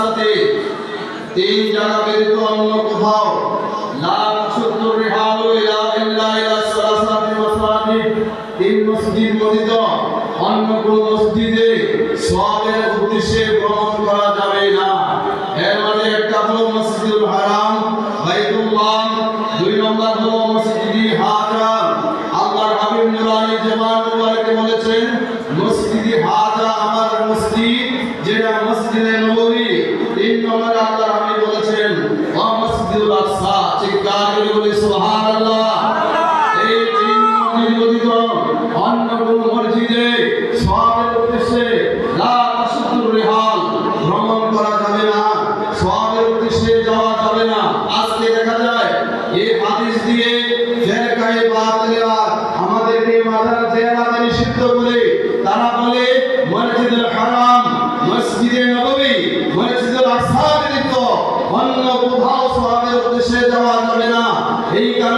সালাসাতে তিন জানা ব্যতীত অন্য কোথাও। লা তাশুদ্দু রিহালু ইলা ইল্লা ইলা সালাসাতি মাসাজিদ তিন মসজিদ ব্যতীত অন্য কোন মসজিদে সওয়াবের উদ্দেশ্যে ভ্রমণ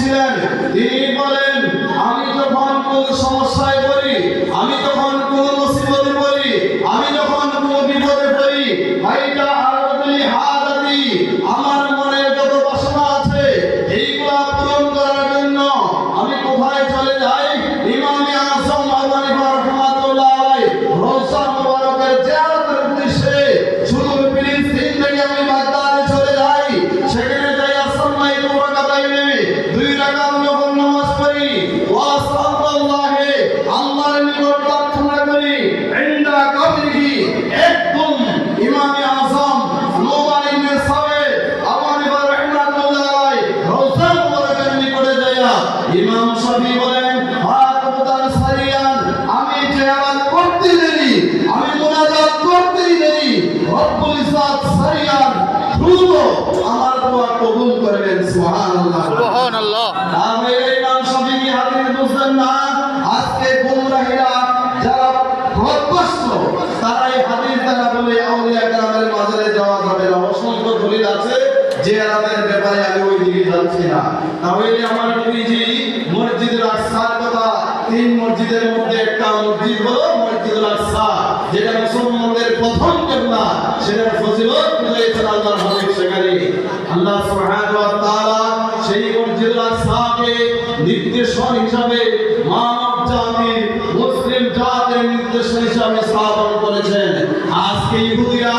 ছিলেন, তিনি বলেন, আমি যখন কোন সমস্যায় পড়ি, আমি যখন কোন মুসিবতে পড়ি, আমি যখন কোন বিপদে পড়ি, ভাইটা আরবি হাদাতি আজকে গুমরাহিরা যারা ভ্রষ্টগ্রস্ত তারা এই হাদিস দ্বারা বলে আউলিয়া কেরামের মাজারে যাওয়া যাবে না। অসংখ্য দলিল আছে যে আলাদের ব্যাপারে আমি ওই দিকে যাচ্ছি না। তাহলে আমার নবীজি মসজিদুল আকসার কথা, তিন মসজিদের মধ্যে একটা মসজিদ হলো মসজিদুল আকসা, যেটা মুসলমানদের প্রথম কেবলা সেটার ফজিলত বুঝাইছেন আল্লাহর হাবিব সেখানে। আল্লাহ সুবহানাহু ওয়া তাআলা সেই মসজিদুল আকসাকে নির্দেশন হিসাবে মানব জাতির মুসলিম জাতির নির্দেশ হিসাবে স্থাপন করেছেন। আজকে ইহুদিরা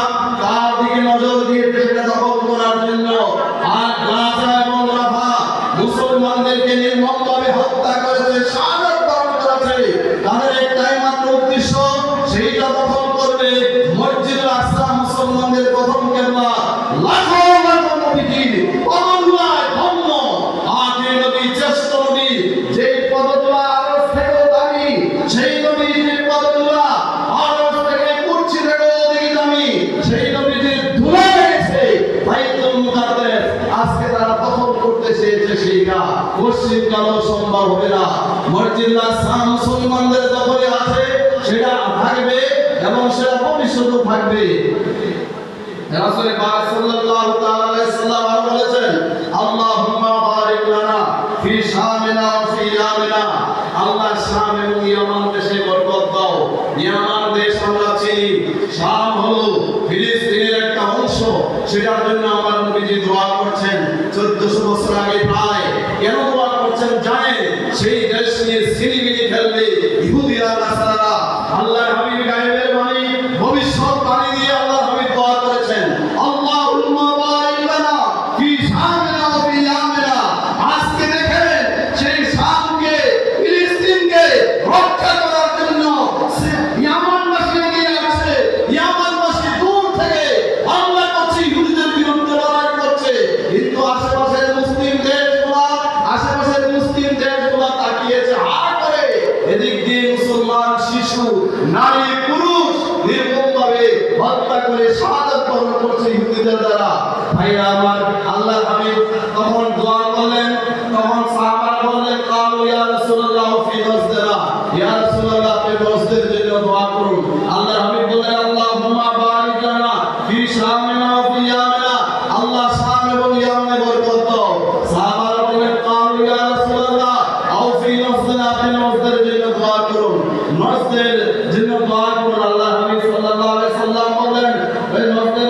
মুসলিম কেন সম্ভব হবে না? মসজিদরা সাম মুসলমানদের দখলে আছে, সেটা থাকবে এবং সেটা ভবিষ্যত থাকবে। রাসূল পাক সাল্লাল্লাহু তাআলা আলাইহি সাল্লাম বলেছেন, আল্লাহুম্মা বারিক লানা ফি শামিনা ফি ইয়ামিনা। আল্লাহ শাম এবং ইয়ামান দেশে আমার আল্লাহ হাবিব তখন দোয়া করলেন, তখন সাহাবারা বললেন, কালু ইয়া রাসূলুল্লাহ, ফি নজদিনা ইয়া রাসূলুল্লাহ, আপনি নজদের জন্য দোয়া করুন। আল্লাহ হাবিব বললেন, আল্লাহুম্মা বারিক লানা ফি শামিনা ওয়া ফি ইয়ামিনা। আল্লাহ শাম এবং ইয়ামনে বরকত দাও। সাহাবারা বললেন, কালু ইয়া রাসূলুল্লাহ, আও ফি নজদিনা আপনি নজদের জন্য দোয়া করুন। নজদের জন্য দোয়া সাল্লাল্লাহু আলাইহি সাল্লাম বললেন, ওই নজদের